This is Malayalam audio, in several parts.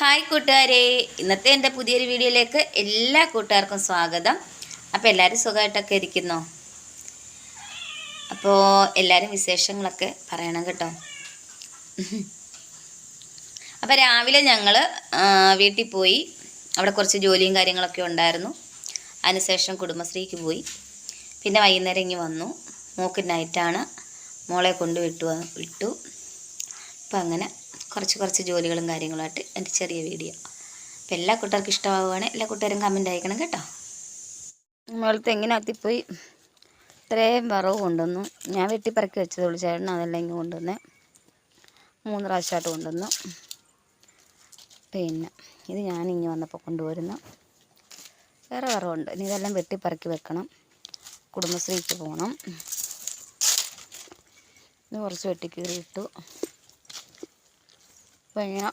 ഹായ് കൂട്ടുകാരെ. ഇന്നത്തെ എന്റെ പുതിയൊരു വീഡിയോയിലേക്ക് എല്ലാ കൂട്ടുകാർക്കും സ്വാഗതം. അപ്പോൾ എല്ലാവരും സുഖമായിട്ടൊക്കെ ഇരിക്കുന്നു? അപ്പോൾ എല്ലാവരും വിശേഷങ്ങളൊക്കെ പറയണം കേട്ടോ. അപ്പോൾ രാവിലെ ഞങ്ങൾ വീട്ടിൽ പോയി. അവിടെ കുറച്ച് ജോലിയും കാര്യങ്ങളൊക്കെ ഉണ്ടായിരുന്നു. അതിനുശേഷം കുടുംബശ്രീക്ക് പോയി. പിന്നെ വൈകുന്നേരം ഇങ്ങി വന്നു. മൂക്ക് നൈറ്റാണ് മോളെ കൊണ്ട് വിട്ടു വിട്ടു. അപ്പം അങ്ങനെ കുറച്ച് കുറച്ച് ജോലികളും കാര്യങ്ങളുമായിട്ട് എന്റെ ചെറിയ വീഡിയോ. അപ്പം എല്ലാ കൂട്ടുകാർക്കും ഇഷ്ടമാവുകയാണെങ്കിൽ എല്ലാ കൂട്ടുകാരും കമന്റ് അയക്കണം കേട്ടോ. നമ്മൾ തെങ്ങിനകത്തിപ്പോയി ഇത്രയും വറവ് കൊണ്ടുവന്നു. ഞാൻ വെട്ടി പറക്കി വെച്ചതുള്ളൂ ചേട്ടൻ അതെല്ലാം ഇങ്ങ് കൊണ്ടുവന്നേ. മൂന്ന് പ്രാവശ്യമായിട്ട് കൊണ്ടുവന്നു. പിന്നെ ഇത് ഞാൻ ഇങ്ങ് വന്നപ്പോൾ കൊണ്ടുവരുന്നു വേറെ വറവുണ്ട്. ഇനി ഇതെല്ലാം വെട്ടിപ്പറക്കി വെക്കണം. കുടുംബശ്രീക്ക് പോകണം. ഇത് കുറച്ച് വെട്ടിക്കീറി ഇട്ടു. ഇങ്ങനെ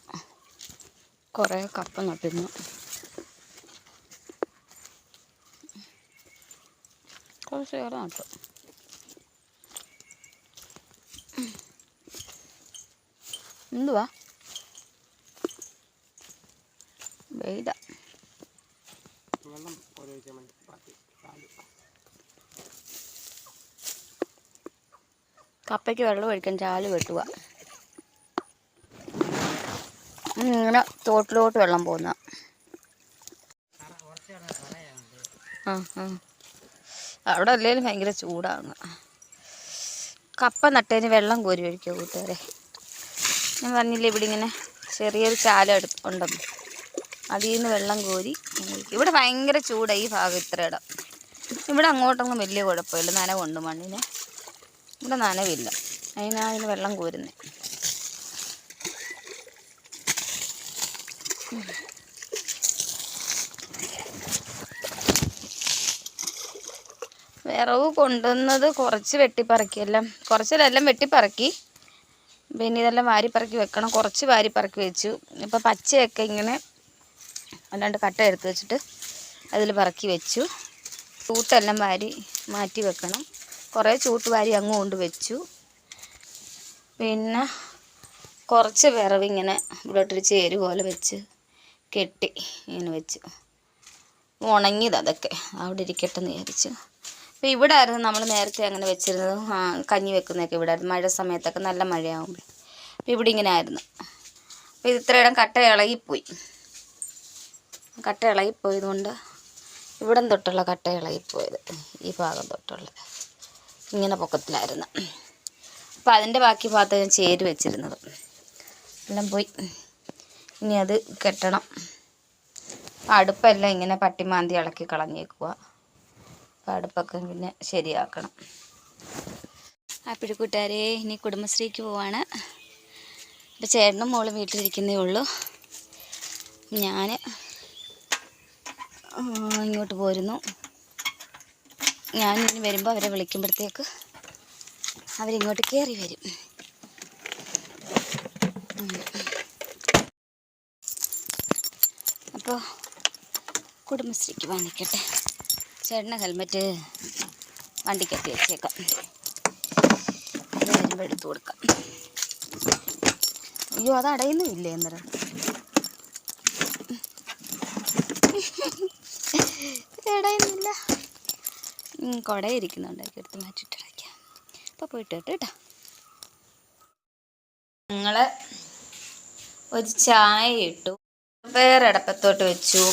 കുറേ കപ്പ നട്ടിരുന്നു. കുറച്ച് ഏറെ നട്ടു. എന്തുവാ? വെയില. കപ്പയ്ക്ക് വെള്ളം ഒഴിക്കാൻ ചാൽ വെട്ടുക. ഇങ്ങനെ തോട്ടിലോട്ട് വെള്ളം പോകുന്ന ആ ആ. അവിടെ അല്ലെങ്കിലും ഭയങ്കര ചൂടാണ്. കപ്പ നട്ടതിന് വെള്ളം കോരി ഒഴിക്കുക കൂട്ടുകാരെ. ഞാൻ പറഞ്ഞില്ലേ ഇവിടെ ഇങ്ങനെ ചെറിയൊരു ചാല ഉണ്ടെന്ന്. അതിൽ നിന്ന് വെള്ളം കോരി. ഇവിടെ ഭയങ്കര ചൂടാണ് ഈ ഭാഗം ഇത്ര ഇടം. ഇവിടെ അങ്ങോട്ടൊന്നും വലിയ കുഴപ്പമില്ല. നനവുണ്ട് മണ്ണിന്. ഇവിടെ നനവില്ല. അതിനാണ് അതിന് വെള്ളം കോരുന്നത് വിറവ് കൊണ്ടുവന്നത് കുറച്ച് വെട്ടിപ്പറക്കി എല്ലാം കുറച്ചിലെല്ലാം വെട്ടിപ്പറക്കി. പിന്നെ ഇതെല്ലാം വാരിപ്പറക്കി വെക്കണം. കുറച്ച് വാരിപ്പറക്കി വെച്ചു. ഇപ്പം പച്ചയൊക്കെ ഇങ്ങനെ അല്ലാണ്ട് കട്ട എടുത്ത് വെച്ചിട്ട് അതിൽ പറക്കി വെച്ചു. ചൂട്ടെല്ലാം വാരി മാറ്റി വെക്കണം. കുറേ ചൂട്ട് വാരി അങ്ങ് കൊണ്ട് വെച്ചു. പിന്നെ കുറച്ച് വിറവ് ഇങ്ങനെ ഇവിടോട്ടൊരു ചേര് പോലെ വെച്ച് കെട്ടി ഇങ്ങനെ വെച്ചു. ഉണങ്ങിയത് അതൊക്കെ അവിടെ ഇരിക്കട്ടെ എന്ന് വിചാരിച്ചു. അപ്പോൾ ഇവിടെ ആയിരുന്നു നമ്മൾ നേരത്തെ അങ്ങനെ വെച്ചിരുന്നത്. കഞ്ഞി വെക്കുന്നതൊക്കെ ഇവിടെ ആയിരുന്നു. മഴ സമയത്തൊക്കെ നല്ല മഴയാകുമ്പോൾ അപ്പോൾ ഇവിടെ ഇങ്ങനെ ആയിരുന്നു. അപ്പോൾ ഇത് ഇത്രയിടം കട്ട ഇളകിപ്പോയി. കട്ട ഇളകിപ്പോയത് കൊണ്ട് ഇവിടം തൊട്ടുള്ള കട്ട ഇളകിപ്പോയത്. ഈ ഭാഗം തൊട്ടുള്ള ഇങ്ങനെ പൊക്കത്തിലായിരുന്നു. അപ്പോൾ അതിന്റെ ബാക്കി ഭാഗത്ത് ഞാൻ ചേര് വെച്ചിരുന്നത്. എല്ലാം പോയി. ഇനി അത് കെട്ടണം. അടുപ്പെല്ലാം ഇങ്ങനെ പട്ടിമാന്തി ഇളക്കി കളഞ്ഞേക്കുക അപ്പം അടുപ്പൊക്കെ പിന്നെ ശരിയാക്കണം. ആ കൂട്ടുകാരെ ഇനി കുടുംബശ്രീക്ക് പോവാണ്. അപ്പോൾ ചേട്ടനും മോളും വീട്ടിലിരിക്കുന്നേ ഉള്ളൂ. ഞാൻ ഇങ്ങോട്ട് പോരുന്നു. ഞാൻ ഇനി വരുമ്പോൾ അവരെ വിളിക്കുമ്പോഴത്തേക്ക് അവരിങ്ങോട്ട് കയറി വരും. അപ്പോൾ കുടുംബശ്രീക്ക് വാങ്ങിക്കട്ടെ ചേട്ടന്റെ ഹെൽമെറ്റ് വണ്ടിക്കകത്ത് വെച്ചേക്കാം. വരുമ്പോൾ എടുത്തു കൊടുക്കാം. അയ്യോ അത് അടയുന്നുമില്ലേ അന്നേരം? അടയുന്നില്ല. കുട ഇരിക്കുന്നുണ്ടാക്കി എടുത്ത് മാറ്റിയിട്ട് അടയ്ക്കാം. അപ്പോൾ പോയിട്ട് കേട്ടോ കേട്ടോ. ഞങ്ങൾ ഒരു ചായ ഇട്ടു. വേറെ അടപ്പത്തോട്ട് വെച്ചു.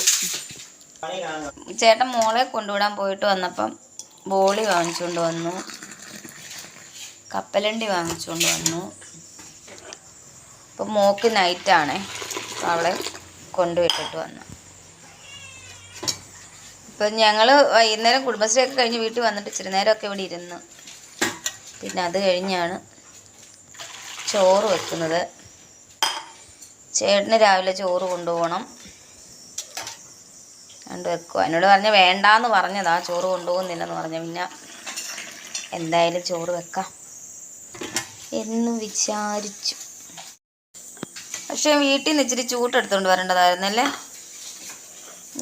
ചേട്ടൻ മോളെ കൊണ്ടുവിടാൻ പോയിട്ട് വന്നപ്പം ബോളി വാങ്ങിച്ചുകൊണ്ട് വന്നു. കപ്പലണ്ടി വാങ്ങിച്ചുകൊണ്ട് വന്നു. ഇപ്പം മോക്ക് നൈറ്റാണേ. അപ്പം അവളെ കൊണ്ടുവിട്ടിട്ട് വന്നു. ഇപ്പം ഞങ്ങൾ വൈകുന്നേരം കുടുംബശ്രീ ഒക്കെ കഴിഞ്ഞ് വീട്ടിൽ വന്നിട്ട് ഇച്ചിരി നേരമൊക്കെ ഇവിടെ ഇരുന്നു. പിന്നെ അത് കഴിഞ്ഞാണ് ചോറ് വെക്കുന്നത്. ചേട്ടന് രാവിലെ ചോറ് കൊണ്ടുപോകണം. കണ്ട് വെക്കുക എന്നോട് പറഞ്ഞ വേണ്ടാന്ന് പറഞ്ഞതാ ചോറ് കൊണ്ടുപോകുന്നില്ലെന്ന് പറഞ്ഞ. പിന്നെ എന്തായാലും ചോറ് വെക്കാം എന്ന് വിചാരിച്ചു. പക്ഷെ വീട്ടിൽ നിന്ന് ഇച്ചിരി ചൂട്ടെടുത്തുകൊണ്ട് വരേണ്ടതായിരുന്നല്ലേ?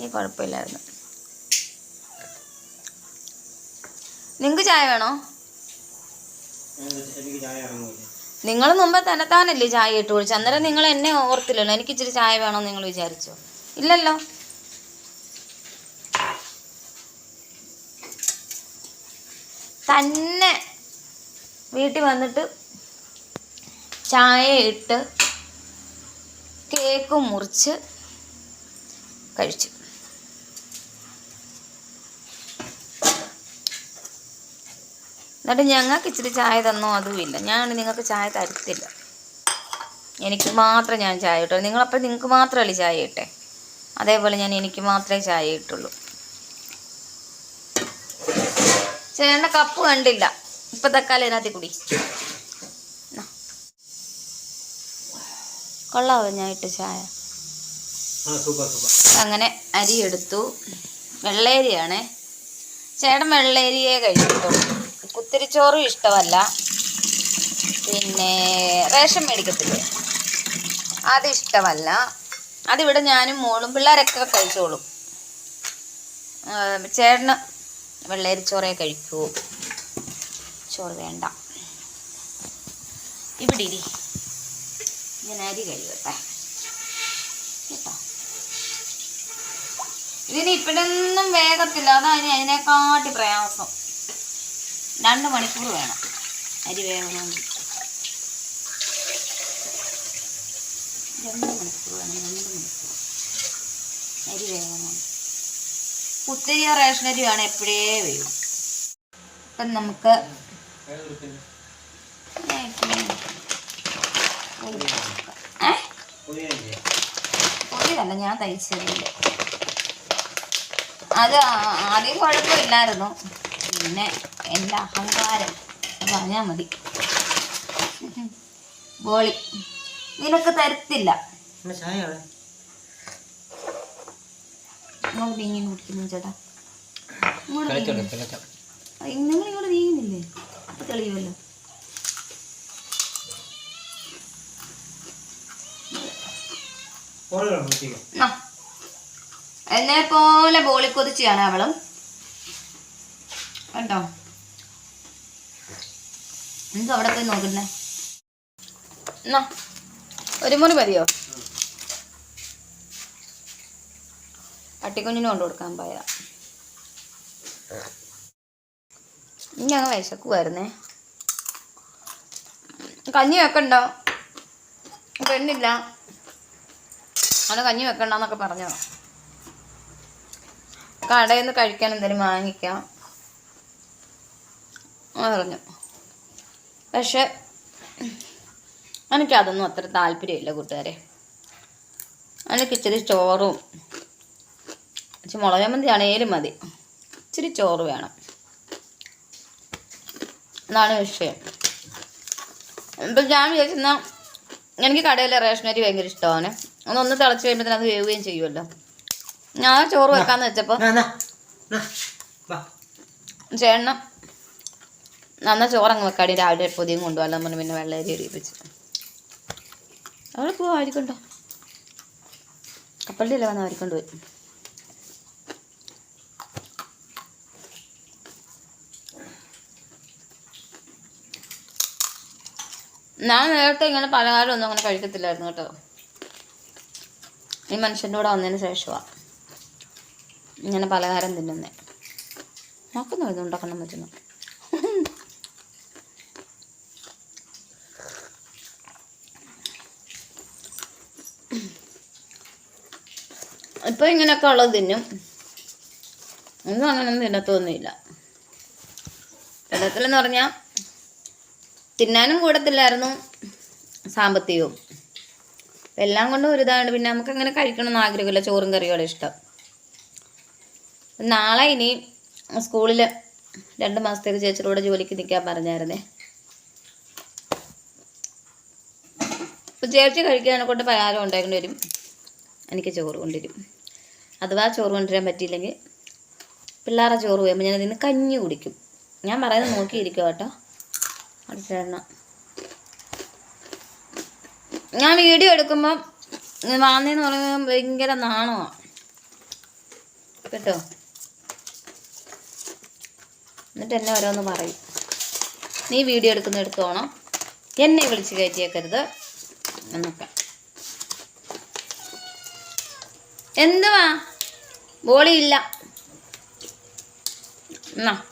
ഈ കുഴപ്പമില്ലായിരുന്നു. നിങ്ങൾക്ക് ചായ വേണോ? നിങ്ങൾ മുമ്പ് തന്നെത്താനല്ലേ ചായ ഇട്ട് കുടിച്ചു? അന്നേരം നിങ്ങൾ എന്നെ ഓർത്തില്ലല്ലോ. എനിക്ക് ഇച്ചിരി ചായ വേണമെന്ന് നിങ്ങൾ വിചാരിച്ചോ? ഇല്ലല്ലോ. തന്നെ വീട്ടിൽ വന്നിട്ട് ചായ ഇട്ട് കേക്ക് മുറിച്ച് കഴിച്ചു. എന്നിട്ട് ഞങ്ങൾക്ക് ഇച്ചിരി ചായ തന്നോ അതുമില്ല ഞാൻ നിങ്ങൾക്ക് ചായ തരത്തില്ല. എനിക്ക് മാത്രം ഞാൻ ചായ ഇട്ടുള്ളൂ നിങ്ങളപ്പോൾ നിങ്ങൾക്ക് മാത്രമല്ലേ ചായ ഇട്ടേ? അതേപോലെ ഞാൻ എനിക്ക് മാത്രമേ ചായ ഇട്ടുള്ളൂ. ചേട്ടന്റെ കപ്പ് കണ്ടില്ല. ഇപ്പം തക്കാലം ഇതിനകത്ത് കുടി. കൊള്ളാവോ ഞാൻ ഇട്ട് ചായ? അങ്ങനെ അരി എടുത്തു. വെള്ളേരിയാണേ. ചേട്ടൻ വെള്ളേരിയേ കഴിക്കത്തുള്ളൂ കുത്തിരിച്ചോറും ഇഷ്ടമല്ല. പിന്നെ റേഷൻ മേടിക്കത്തില്ലേ? അത് ഇഷ്ടമല്ല. അതിവിടെ ഞാനും മോളും പിള്ളേരൊക്കെ കഴിച്ചോളും. ചേട്ടന് വെള്ളരിച്ചോറേ കഴിക്കൂ. ചോറ് വേണ്ട. ഇവിടെ ഇരി. ഞാൻ അരി കഴിവട്ടെ കേട്ടോ? ഇതിന് ഇപ്പോഴൊന്നും വേഗത്തില്ല. അതാണ് അതിനെക്കാട്ടി പ്രയാസം. രണ്ട് മണിക്കൂർ വേണം. അരി വേവണമെങ്കിൽ രണ്ട് മണിക്കൂർ വേണം രണ്ട് മണിക്കൂർ. അരി വേവണം കുത്തിരിയ റേഷൻ അരി വേണം എപ്പോഴേ വേവും അപ്പം നമുക്ക് അല്ല ഞാൻ തയ്ച്ചതില്ല അത് ആദ്യം കുഴപ്പമില്ലായിരുന്നു. പിന്നെ എന്റെ അഹങ്കാരം പറഞ്ഞാൽ മതി. ബോളി. നിനക്ക് തരത്തില്ല. ഇങ്ങോട്ട് നീങ്ങി കുടിക്കുന്നു ചേട്ടാ ഇങ്ങോട്ട് നിങ്ങൾ നീങ്ങുന്നില്ലേ? അപ്പൊ തെളിയുമല്ലോ. എന്നെ പോലെ ബോളി കൊതിച്ചാണ് അവളും. കേട്ടോ നിങ്ങൾക്ക് അവിടെ പോയി നോക്കണ്ടേ? എന്നാ ഒരു മുറി മതിയോ? പട്ടിക്കുഞ്ഞിന് കൊണ്ടു കൊടുക്കാൻ പോയതാ. ഇനി അങ്ങ് വിശക്കുമായിരുന്നേ കഞ്ഞി വെക്കണ്ടോ? പെണ്ണില്ല. അവിടെ കഞ്ഞി വെക്കണ്ടെന്നൊക്കെ പറഞ്ഞോ. കടയിൽ നിന്ന് കഴിക്കാൻ എന്തെങ്കിലും വാങ്ങിക്കാം. പറഞ്ഞു. പക്ഷെ എനിക്കതൊന്നും അത്ര താല്പര്യമില്ല കൂട്ടുകാരെ. എനിക്ക് ഇച്ചിരി ചോറും ഇച്ചിരി മുളക് മന്തി ആണേലും മതി. ഇച്ചിരി ചോറ് വേണം. എന്നാണ് വിഷയം. ഇപ്പം ഞാൻ വിചാരിച്ചെന്നാൽ എനിക്ക് കടയിലെ റേഷനരി ഭയങ്കര ഇഷ്ടമാണ്. അതൊന്ന് തിളച്ച് കഴിയുമ്പോൾ അത് വേവുകയും ചെയ്യുമല്ലോ. ഞാൻ ചോറ് വെക്കാന്ന് വെച്ചപ്പോൾ നാ, നന്ന ചോറങ്ങ് വെക്കാടി രാവിലെ പൊതിയും കൊണ്ടുപോകാൻ പറഞ്ഞു പിന്നെ വെള്ളരി ഇടിപ്പിച്ച് അവിടെ പോവാ ആയിരിക്കണ്ടോ കപ്പലിലല്ലേ വന്ന് ആയിരിക്കൊണ്ട് പോയി ഞാൻ നേരത്തെ ഇങ്ങനെ പലഹാരം ഒന്നും അങ്ങനെ കഴിക്കത്തില്ലായിരുന്നു കേട്ടോ. ഈ മനുഷ്യന്റെ കൂടെ വന്നതിന് ശേഷമാണ് ഇങ്ങനെ പലഹാരം തിന്നുന്നേ. നോക്കുന്നു ഇത് ഉണ്ടാക്കണം പറ്റുന്നു ഇപ്പൊ ഇങ്ങനെയൊക്കെ ഉള്ളത് തിന്നും. ഒന്നും അങ്ങനെ തിന്നത്തൊന്നുമില്ല. വെള്ളത്തിലെന്ന് പറഞ്ഞാൽ തിന്നാനും കൂടത്തില്ലായിരുന്നു സാമ്പത്തികവും. എല്ലാം കൊണ്ടും ഒരു പിന്നെ നമുക്ക് അങ്ങനെ കഴിക്കണമെന്ന് ആഗ്രഹമില്ല. ചോറും കറികളും ഇഷ്ടം. നാളെ ഇനി സ്കൂളിൽ രണ്ട് മാസത്തേക്ക് ചേച്ചിയുടെ ജോലിക്ക് നിൽക്കാൻ പറഞ്ഞായിരുന്നേ. ഇപ്പം ചേച്ചി കഴിക്കാനെ കൊണ്ട് പയാലം ഉണ്ടാക്കേണ്ടി വരും. എനിക്ക് ചോറ് കൊണ്ടുവരും. അഥവാ ചോറ് കൊണ്ടുവരാൻ പറ്റിയില്ലെങ്കിൽ പിള്ളേരെ ചോറ് പോയുമ്പോൾ ഞാൻ ഇതിന് കഞ്ഞി കുടിക്കും. ഞാൻ പറയുന്നത് നോക്കിയിരിക്കും കേട്ടോ. അടുത്തെണ്ണ ഞാൻ വീഡിയോ എടുക്കുമ്പോൾ വാന്നെന്ന് പറയുമ്പോൾ ഭയങ്കര നാണമാണ് കേട്ടോ? എന്നിട്ട് എന്നെ ഓരോന്ന് പറയും. നീ വീഡിയോ എടുക്കുന്ന എടുത്തോണം എന്നെ വിളിച്ച് കയറ്റിയേക്കരുത് എന്നൊക്കെ. എന്തുവാ? ബോളിയില്ല. എന്നാ.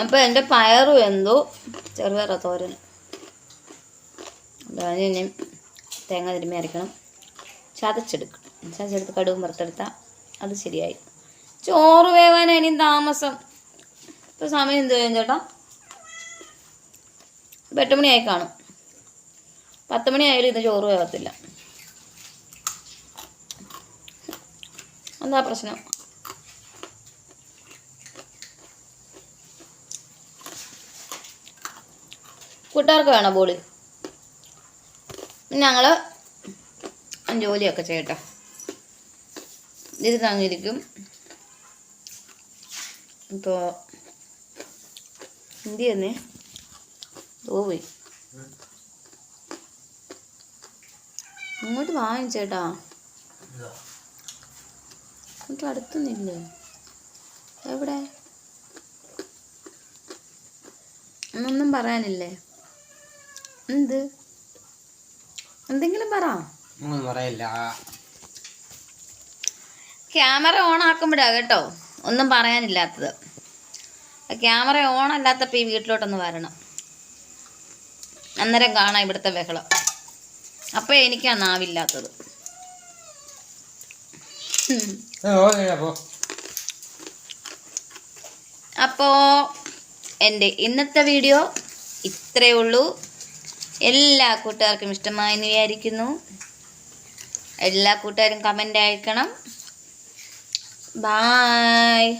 അപ്പോൾ എന്റെ പയറു എന്തോ? ചെറുപയറ തോരൻ. ഇനി തേങ്ങ തിരുമ്മി അരക്കണം. ചതച്ചെടുക്കണം. ചതച്ചെടുത്ത് കടുവും വറുത്തെടുത്താൽ അത് ശരിയായി. ചോറ് വേവാൻ ഇനിയും താമസം. ഇപ്പോൾ സമയം എന്ത് ചെയ്യും ചേട്ടാ? എട്ടുമണിയായി എട്ട് മണിയായി കാണും. പത്ത് മണിയായാലും ഇത് ചോറ് വേവത്തില്ല. എന്താ പ്രശ്നം? കൂട്ടുകാർക്ക് വേണോ ബോളി? ഞങ്ങൾ ജോലിയൊക്കെ ചെയ്യട്ടെ. ഇത് തങ്ങിയിരിക്കും ഇപ്പോൾ എന്ത് ചെയ്യുന്നേ ഓ പോയി ഇങ്ങോട്ട് വാങ്ങിച്ചേട്ടാ. എനിക്ക് നിന്ന് എവിടെ? ഒന്നും പറയാനില്ലേ? എന്ത്? എന്തെങ്കിലും പറ. പറയില്ല. ക്യാമറ ഓൺ ആക്കുമ്പോഴാ കേട്ടോ ഒന്നും പറയാനില്ലാത്തത്. ക്യാമറ ഓൺ അല്ലാത്തപ്പോൾ ഈ വീട്ടിലോട്ടൊന്ന് വരണം. അന്നേരം കാണാം ഇവിടുത്തെ ബഹളം. അപ്പോൾ എനിക്കാ നാവില്ലാത്തത്. അപ്പോൾ എന്റെ ഇന്നത്തെ വീഡിയോ ഇത്രയേ ഉള്ളൂ. എല്ലാ കൂട്ടുകാർക്കും ഇഷ്ടമായെന്ന് വിചാരിക്കുന്നു. എല്ലാ കൂട്ടുകാരും കമന്റ് അയക്കണം. ബായ്